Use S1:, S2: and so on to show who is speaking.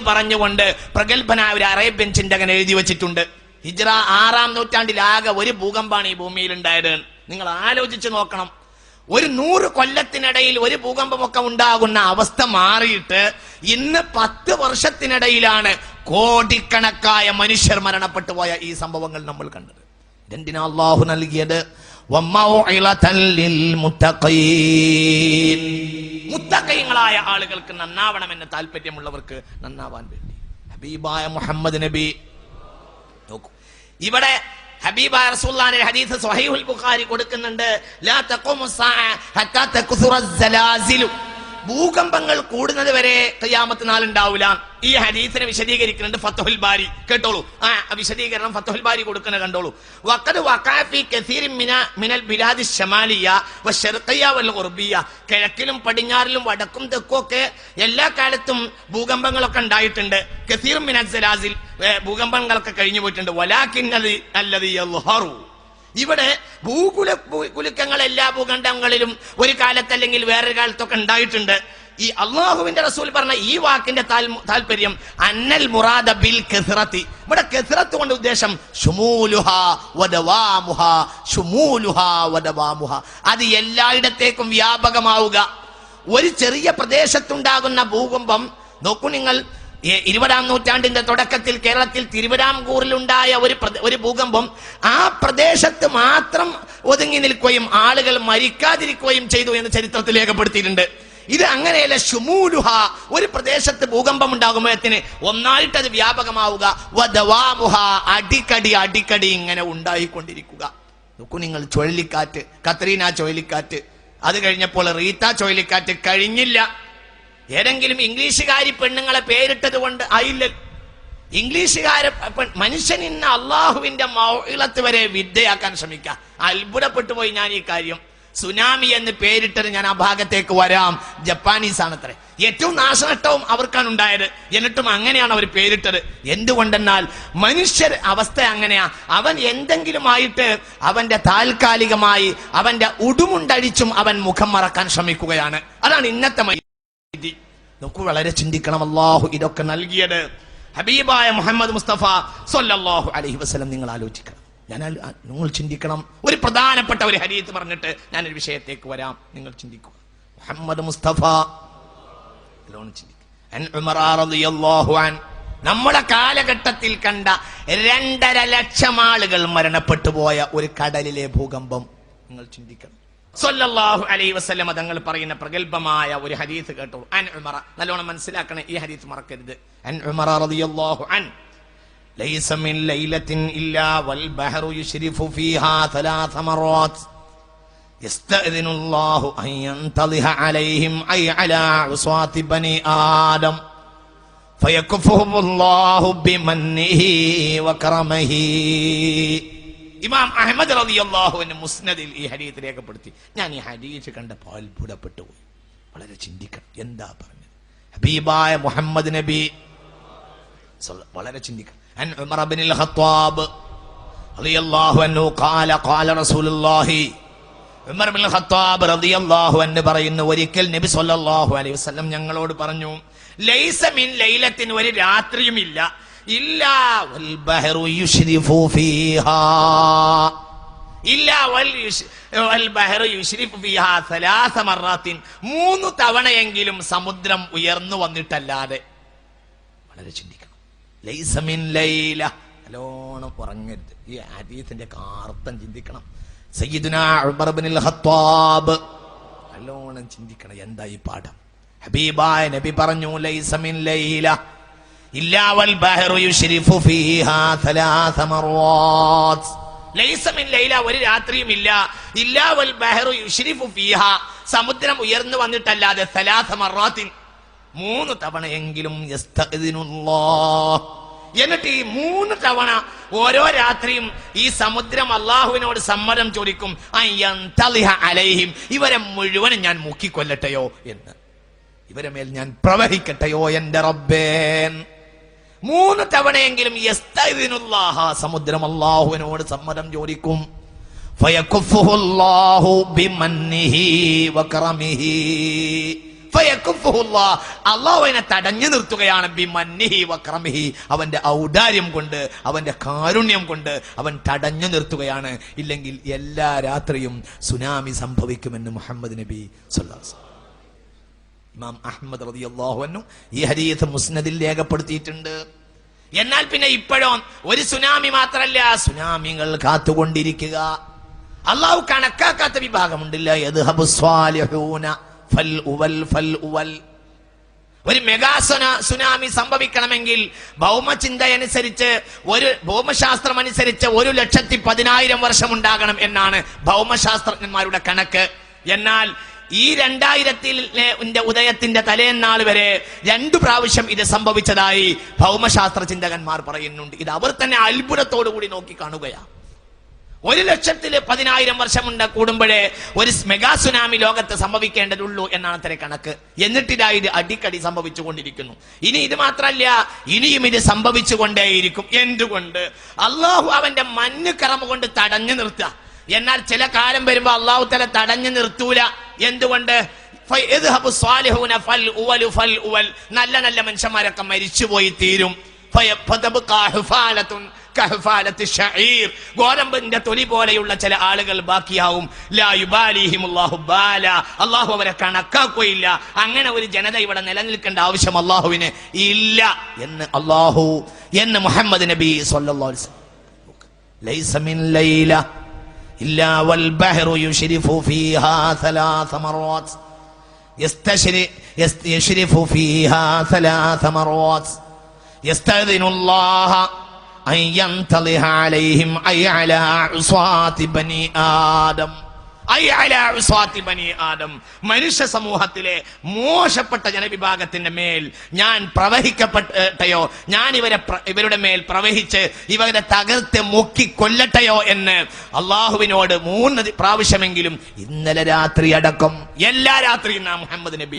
S1: പറഞ്ഞുകൊണ്ട് പ്രഗത്ഭനായ ഒരു അറേബ്യൻ ചിന്തകൻ എഴുതി വെച്ചിട്ടുണ്ട്. ഹിജ്റ ആറാം നൂറ്റാണ്ടിലാകെ ഒരു ഭൂകമ്പാണ് ഈ ഭൂമിയിൽ ഉണ്ടായത് നിങ്ങൾ ആലോചിച്ച് നോക്കണം. ഒരു നൂറ് കൊല്ലത്തിനിടയിൽ ഒരു ഭൂകമ്പമൊക്കെ ഉണ്ടാകുന്ന അവസ്ഥ മാറിയിട്ട് ഇന്ന് പത്ത് വർഷത്തിനിടയിലാണ് കോടിക്കണക്കായ മനുഷ്യർ മരണപ്പെട്ടു പോയ ഈ സംഭവങ്ങൾ നമ്മൾ കണ്ടത്. ഇതെന്തിനാ അള്ളാഹു നൽകിയത്? മുത്തഖീങ്ങളായ ആളുകൾക്ക് നന്നാവണമെന്ന് താല്പര്യമുള്ളവർക്ക് നന്നാവാൻ വേണ്ടി. ഹബീബായ മുഹമ്മദ് നബി. നോക്കൂ. ഇവിടെ ഹബീബായ റസൂല്ലാന്റെ ഹദീസ് സ്വഹീഹുൽ ബുഖാരി കൊടുക്കുന്നുണ്ട്. ലാ തഖൂമു സഅ ഹത്താ തക്സുറ സലാസിലു ഭൂകമ്പങ്ങൾ കൂടുന്നത് വരെ ഖിയാമത്ത് നാൾ ഈ ഹദീസിനെ വിശദീകരിക്കുന്നുണ്ട് ഫത്തുഹുൽ ബാരി. കേട്ടോളൂ. ആ വിശദീകരണം ഫത്തുഹുൽ ബാരി കൊടുക്കുന്ന കണ്ടോളൂ. മിന മിനൽ ബിലാദി വശർഖിയ വൽ കിഴക്കിലും പടിഞ്ഞാറിലും വടക്കും തെക്കും ഒക്കെ എല്ലാ കാലത്തും ഭൂകമ്പങ്ങളൊക്കെ ഉണ്ടായിട്ടുണ്ട്. കസീറും മിനൽ സലാസിൽ ഭൂകമ്പങ്ങളൊക്കെ കഴിഞ്ഞു പോയിട്ടുണ്ട് വലാഖിന്നത് അല്ലത് ഇവിടെ ഭൂകുല കുലുക്കങ്ങൾ എല്ലാ ഭൂഖണ്ഡങ്ങളിലും ഒരു കാലത്തല്ലെങ്കിൽ വേറൊരു കാലത്തൊക്കെ ഉണ്ടായിട്ടുണ്ട്. ഈ അള്ളാഹുവിന്റെ റസൂൽ പറഞ്ഞ ഈ വാക്കിന്റെ താല്പര്യം അന്നൽ മുറാദ ബിൽ കെസിറത്തി. ഇവിടെ കെസിറത്ത് കൊണ്ട് ഉദ്ദേശം അത് എല്ലായിടത്തേക്കും വ്യാപകമാവുക. ഒരു ചെറിയ പ്രദേശത്തുണ്ടാകുന്ന ഭൂകമ്പം നോക്കൂ നിങ്ങൾ ഇരുപതാം നൂറ്റാണ്ടിന്റെ തുടക്കത്തിൽ കേരളത്തിൽ തിരുവിതാംകൂറിലുണ്ടായ ഒരു ഒരു ഭൂകമ്പം ആ പ്രദേശത്ത് മാത്രം ഒതുങ്ങി നിൽക്കുകയും ആളുകൾ മരിക്കാതിരിക്കുകയും ചെയ്തു എന്ന് ചരിത്രത്തിൽ രേഖപ്പെടുത്തിയിട്ടുണ്ട്. ഇത് അങ്ങനെയല്ല ഷുമൂലുഹ ഒരു പ്രദേശത്ത് ഭൂകമ്പം ഉണ്ടാകുമ്പോഴത്തിന് ഒന്നായിട്ട് അത് വ്യാപകമാവുക. വദവാമുഹ അടിക്കടി അടിക്കടി ഇങ്ങനെ ഉണ്ടായിക്കൊണ്ടിരിക്കുക. നോക്കൂ നിങ്ങൾ ചുഴലിക്കാറ്റ് കത്രീന ചുഴലിക്കാറ്റ്. അത് കഴിഞ്ഞപ്പോൾ റീത്ത ചുഴലിക്കാറ്റ് കഴിഞ്ഞില്ല. ഏതെങ്കിലും ഇംഗ്ലീഷുകാരി പെണ്ണുങ്ങളെ പേരിട്ടത് കൊണ്ട് ആയില്ല ഇംഗ്ലീഷുകാരെ മനുഷ്യൻ ഇന്ന് അള്ളാഹുവിന്റെ മൗളത്ത് വരെ വിദ്യയാക്കാൻ ശ്രമിക്കുക അത്ഭുതപ്പെട്ടു പോയി ഞാൻ ഈ കാര്യം. സുനാമി എന്ന് പേരിട്ടത് ഞാൻ ആ ഭാഗത്തേക്ക് വരാം. ജപ്പാനീസ് ആണത്രേ ഏറ്റവും നാശനഷ്ടവും അവർക്കാണ് ഉണ്ടായത്. എന്നിട്ടും അങ്ങനെയാണ് അവർ പേരിട്ടത്. എന്തുകൊണ്ടെന്നാൽ മനുഷ്യർ അവസ്ഥ അങ്ങനെയാ. അവൻ എന്തെങ്കിലും ആയിട്ട് അവന്റെ താൽക്കാലികമായി അവന്റെ ഉടുമുണ്ടഴിച്ചും അവൻ മുഖം മറക്കാൻ ശ്രമിക്കുകയാണ്. അതാണ് ഇന്നത്തെ നോക്കൂ വളരെ ചിന്തിക്കണം. അള്ളാഹു ഇതൊക്കെ നൽകിയത് ഹബീബായ മുഹമ്മദ് മുസ്തഫ സൊല്ലാഹു അലഹി വസ്ലം നിങ്ങൾ ആലോചിക്കണം. ഞാൻ നിങ്ങൾ ചിന്തിക്കണം. ഒരു പ്രധാനപ്പെട്ട ഒരു ഹരീത്ത് പറഞ്ഞിട്ട് ഞാൻ ഒരു വിഷയത്തേക്ക് വരാം. നിങ്ങൾ ചിന്തിക്കുക. മുഹമ്മദ് മുസ്തഫ. നമ്മുടെ കാലഘട്ടത്തിൽ കണ്ട രണ്ടര ലക്ഷം ആളുകൾ മരണപ്പെട്ടു പോയ ഒരു കടലിലെ ഭൂകമ്പം. നിങ്ങൾ ചിന്തിക്കണം. സല്ലല്ലാഹു അലൈഹി വസല്ലമ തങ്ങൾ പറയുന്ന പ്രഗൽഭമായ ഒരു ഹദീസ് കേട്ടോളൂ അൻ ഉമറ നല്ലോണം മനസ്സിലാക്കണേ ഈ ഹദീസ് മറക്കരുത് അൻ ഉമറ റളിയല്ലാഹു അൻ ليس من ليلة إلا والبحر يشرف فيها ثلاث مرات يستأذن الله أن ينتظه عليهم أي على عصاة بني آدم فيكفهم الله بمنه وكرمه ഇമാം അഹമ്മദ് റളിയല്ലാഹു അൻഹു മുസ്നദിൽ ഈ ഹരീത്ത് രേഖപ്പെടുത്തി. ഞാൻ ഈ ഹദീസ് കണ്ടപ്പോൾ അത്ഭുതപ്പെട്ടു പോയി വളരെ ചിന്തിക്കണം. എന്താ പറഞ്ഞത്? ഹബീബായ മുഹമ്മദ് നബി വളരെ ചിന്തിക്കണം. അൻ ഉമർ ഇബ്നുൽ ഖത്താബ് റളിയല്ലാഹു അൻഹു ഖാല ഖാല റസൂലുള്ളാഹി. ഉമർ ഇബ്നുൽ ഖത്താബ് റളിയല്ലാഹു അൻഹു പറയുന്നു ഒരിക്കൽ നബി സല്ലല്ലാഹു അലൈഹി വസല്ലം ഞങ്ങളോട് പറഞ്ഞു ലൈസ മിൻ ലൈലത്തിൻ ഒരു രാത്രിയുമില്ല. ഇല്ലാ മൂന്ന് തവണയെങ്കിലും സമുദ്രം ഉയർന്നു വന്നിട്ടല്ലാതെ. വളരെ ചിന്തിക്കണം. ലൈസമിൻ ലൈല. നല്ലോണം ഉറങ്ങരുത്. ഈ ഹദീസിന്റെ കാർത്തം ചിന്തിക്കണം. ഖത്താബ്. നല്ലോണം ചിന്തിക്കണം. എന്താ ഈ പാഠം? ഹബീബായ നബി പറഞ്ഞു ലൈസമിൻ ലൈല. ഒരു രാത്രിയും ഇല്ല. ഇല്ലാവൽ സമുദ്രം ഉയർന്നു വന്നിട്ടല്ലാതെ മൂന്ന് തവണയെങ്കിലും. എന്നിട്ട് ഈ മൂന്ന് തവണ ഓരോ രാത്രിയും ഈ സമുദ്രം അള്ളാഹുവിനോട് സമ്മതം ചോദിക്കും അലൈഹിം ഇവരെ മുഴുവനും ഞാൻ മുക്കിക്കൊല്ലട്ടെയോ? എന്ന്. ഇവരെ മേൽ ഞാൻ പ്രവഹിക്കട്ടെയോ എന്റെ റബ്ബേൻ മൂന്ന് തവണയെങ്കിലും. സമുദ്രം അള്ളാഹുവിനോട് സമ്മതം ചോദിക്കും അള്ളാഹുവിനെ തടഞ്ഞു നിർത്തുകയാണ് ബിമന്നിഹി അവന്റെ ഔദാര്യം കൊണ്ട് അവന്റെ കാരുണ്യം കൊണ്ട് അവൻ തടഞ്ഞു നിർത്തുകയാണ് ഇല്ലെങ്കിൽ എല്ലാ രാത്രിയും സുനാമി സംഭവിക്കുമെന്ന് മുഹമ്മദ് നബി വസല്ലം. ഇമാം അഹമ്മദ് റതി ഈ ഹദീസ് മുസ്നദിൽ രേഖപ്പെടുത്തിയിട്ടുണ്ട്. എന്നാൽ പിന്നെ ഇപ്പോഴും ഒരു സുനാമി മാത്രല്ല സുനാമികൾ കാത്തുകൊണ്ടിരിക്കുക. അള്ളാഹു കണക്കാക്കാത്ത വിഭാഗമുണ്ടില്ല. ഒരു മെഗാസുന സുനാമി സംഭവിക്കണമെങ്കിൽ ഭൗമചിന്തയനുസരിച്ച് ഒരു ഭൗമശാസ്ത്രം അനുസരിച്ച് ഒരു ലക്ഷത്തി പതിനായിരം വർഷം ഉണ്ടാകണം എന്നാണ് ഭൗമശാസ്ത്രജ്ഞന്മാരുടെ കണക്ക്. എന്നാൽ ഈ രണ്ടായിരത്തിലെ ഉദയത്തിന്റെ തലേന്നാൾ വരെ രണ്ടു പ്രാവശ്യം ഇത് സംഭവിച്ചതായി ഭൗമശാസ്ത്ര ചിന്തകന്മാർ പറയുന്നുണ്ട്. ഇത് അവർ തന്നെ അത്ഭുതത്തോടു കൂടി നോക്കി കാണുകയാണ് ഒരു ലക്ഷത്തിൽ പതിനായിരം വർഷമുണ്ട് കൂടുമ്പോഴേ ഒരു മെഗാ സുനാമി ലോകത്ത് സംഭവിക്കേണ്ടതുള്ളൂ എന്നാണ് അത്ര കണക്ക്. എന്നിട്ടിതാ ഇത് അടിക്കടി സംഭവിച്ചുകൊണ്ടിരിക്കുന്നു. ഇനി ഇത് മാത്രമല്ല ഇനിയും ഇത് സംഭവിച്ചുകൊണ്ടേയിരിക്കും. എന്തുകൊണ്ട്? അള്ളാഹു അവന്റെ മഞ്ഞ് കറമ കൊണ്ട് തടഞ്ഞു നിർത്തുക എന്നാൽ ചില കാലം വരുമ്പോ അള്ളാഹു തല തടഞ്ഞു നിർത്തൂല. എന്തുകൊണ്ട്? നല്ല നല്ല മനുഷ്യന്മാരൊക്കെ മരിച്ചുപോയി തീരും. ഗോതമ്പിന്റെ തൊലി പോലെയുള്ള ചില ആളുകൾ ബാക്കിയാവും. അള്ളാഹു അവരെ കണക്കാക്കുകയില്ല. അങ്ങനെ ഒരു ജനത ഇവിടെ നിലനിൽക്കേണ്ട ആവശ്യം അള്ളാഹുവിന് ഇല്ല എന്ന് അള്ളാഹു എന്ന് മുഹമ്മദ് നബി സല്ലല്ലാഹു അലൈഹി വസല്ലം. ലൈസ മിൻ ലൈല. إلا والبحر يشرف فيها ثلاث مرات. يشرف فيها ثلاث مرات. يستأذن الله أن ينتظر عليهم أي على عصاة بني آدم. ആദം. മനുഷ്യ സമൂഹത്തിലെ മോശപ്പെട്ട ജനവിഭാഗത്തിന്റെ മേൽ ഞാൻ പ്രവഹിക്കപ്പെട്ടയോ ഞാൻ ഇവരെ ഇവരുടെ മേൽ പ്രവഹിച്ച് ഇവരെ തകർത്ത് മുക്കി കൊല്ലട്ടയോ എന്ന് അള്ളാഹുവിനോട് മൂന്ന് പ്രാവശ്യമെങ്കിലും ഇന്നലെ രാത്രി അടക്കം എല്ലാ രാത്രിയും നാം മുഹമ്മദ് നബി